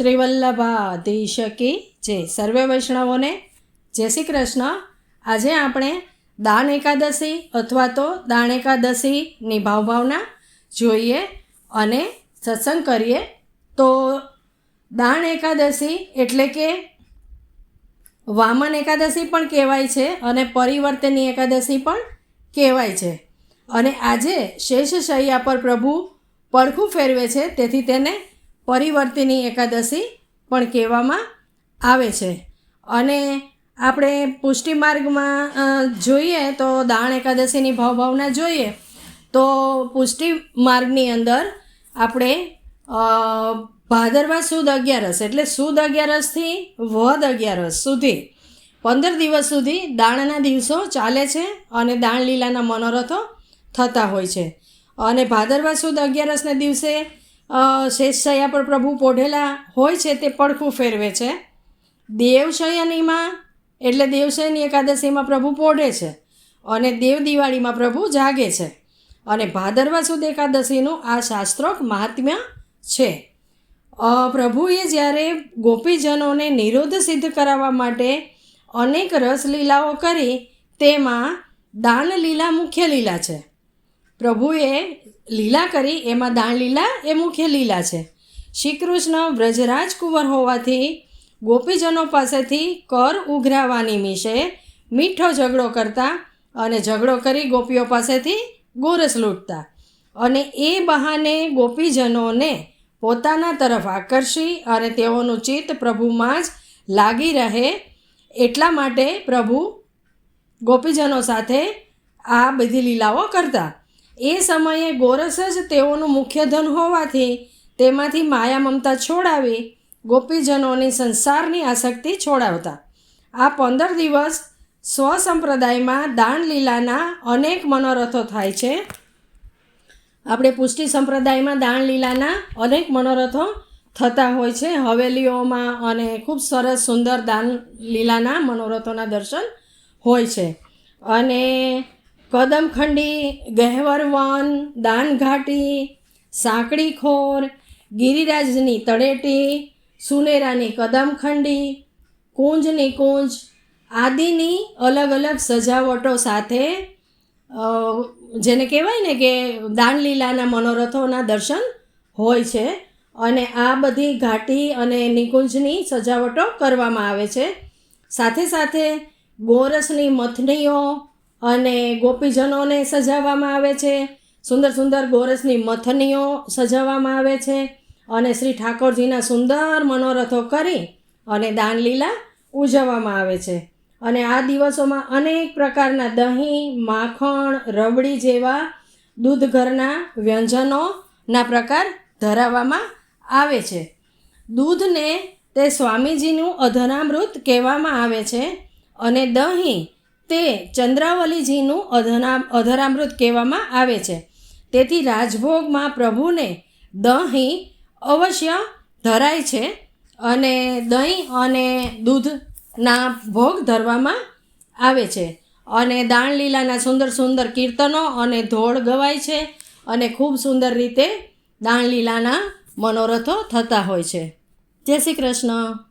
શ્રી વલ્લભાધીશ કી જય સર્વે વૈષ્ણવોને જય શ્રી કૃષ્ણ. આજે આપણે દાન એકાદશી અથવા તો દાન એકાદશીની ભાવભાવના જોઈએ અને સત્સંગ કરીએ. તો દાન એકાદશી એટલે કે વામન એકાદશી પણ કહેવાય છે અને પરિવર્તનની એકાદશી પણ કહેવાય છે. અને આજે શેષ શૈયા પર પ્રભુ પડખું ફેરવે છે, તેથી તેને પરિવર્તિની એકાદશી પણ કહેવામાં આવે છે. અને આપણે પુષ્ટિ માર્ગમાં જોઈએ તો દાણ એકાદશીની ભાવભાવના જોઈએ તો પુષ્ટિ માર્ગની અંદર આપણે ભાદરવા સુદ અગિયારસ એટલે સુદ અગિયારસથી વધ અગિયારસ સુધી પંદર દિવસ સુધી દાણના દિવસો ચાલે છે અને દાણ લીલાના મનોરથો થતા હોય છે. અને ભાદરવા સુદ અગિયારસના દિવસે શેષશૈયા પર પ્રભુ પોઢેલા હોય છે તે પડખું ફેરવે છે. દેવશયનીમાં, એટલે દેવશયની એકાદશીમાં પ્રભુ પોઢે છે અને દેવ દિવાળીમાં પ્રભુ જાગે છે. અને ભાદરવા સુદ એકાદશીનું આ શાસ્ત્રોક મહાત્મ્ય છે. પ્રભુએ જ્યારે ગોપીજનોને નિરોધ સિદ્ધ કરાવવા માટે અનેક રસલીલાઓ કરી, તેમાં દાન લીલા મુખ્ય લીલા છે. પ્રભુએ લીલા કરી, એમાં દાન લીલા, એ મુખ્ય લીલા છે. શ્રી કૃષ્ણ વ્રજરાજ કુંવર હોવાથી ગોપીજનો પાસેથી કર ઉઘરાવાની મિશે મીઠો ઝઘડો કરતા અને ઝઘડો કરી ગોપીઓ પાસેથી ગોરસ લૂંટતા. અને એ બહાને ગોપીજનોને પોતાના તરફ આકર્ષી અને તેઓનું ચિત્ત પ્રભુમાં જ લાગી રહે એટલા માટે પ્રભુ ગોપીજનો સાથે આ બધી લીલાઓ કરતા. એ સમયે ગોરસ જ તેઓનું મુખ્ય ધન હોવાથી તેમાંથી માયા મમતા છોડાવી ગોપીજનોની સંસારની આસક્તિ છોડાવતા. આ પંદર દિવસ સ્વસંપ્રદાયમાં દાન લીલાના અનેક મનોરથો થાય છે. આપણે પુષ્ટિ સંપ્રદાયમાં દાન લીલાના અનેક મનોરથો થતા હોય છે. હવેલીઓમાં અને ખૂબ સરસ સુંદર દાન લીલાના મનોરથોના દર્શન હોય છે. અને કદમખંડી ગહેવરવન, દાનઘાટી, સાંકડીખોર, ગિરિરાજની તળેટી, સુનેરાની કદમખંડી, કુંજની કુંજ આદિની અલગ અલગ સજાવટો સાથે જેને કહેવાય ને કે દાનલીલાના મનોરથોના દર્શન હોય છે અને આ બધી ઘાટી અને નિકુંજની સજાવટો કરવામાં આવે છે. સાથે સાથે ગોરસની મથનીઓ અને ગોપીજનોને સજાવવામાં આવે છે. સુંદર સુંદર ગોરસની મથનીઓ સજાવવામાં આવે છે અને શ્રી ઠાકોરજીના સુંદર મનોરથો કરી અને દાનલીલા ઉજવવામાં આવે છે. અને આ દિવસોમાં અનેક પ્રકારના દહીં, માખણ, રબડી જેવા દૂધ ઘરના વ્યંજનોના પ્રકાર ધરાવવામાં આવે છે. દૂધને તે સ્વામીજીનું અધનામૃત કહેવામાં આવે છે અને દહીં તે ચંદ્રાવલીજીનું અધના અધરામૃત કહેવામાં આવે છે. તેથી રાજભોગમાં પ્રભુને દહીં અવશ્ય ધરાય છે અને દહીં અને દૂધના ભોગ ધરવામાં આવે છે અને દાણ લીલાના સુંદર સુંદર કીર્તનો અને ધોળ ગવાય છે અને ખૂબ સુંદર રીતે દાણ લીલાના મનોરથો થતા હોય છે. જય શ્રી કૃષ્ણ.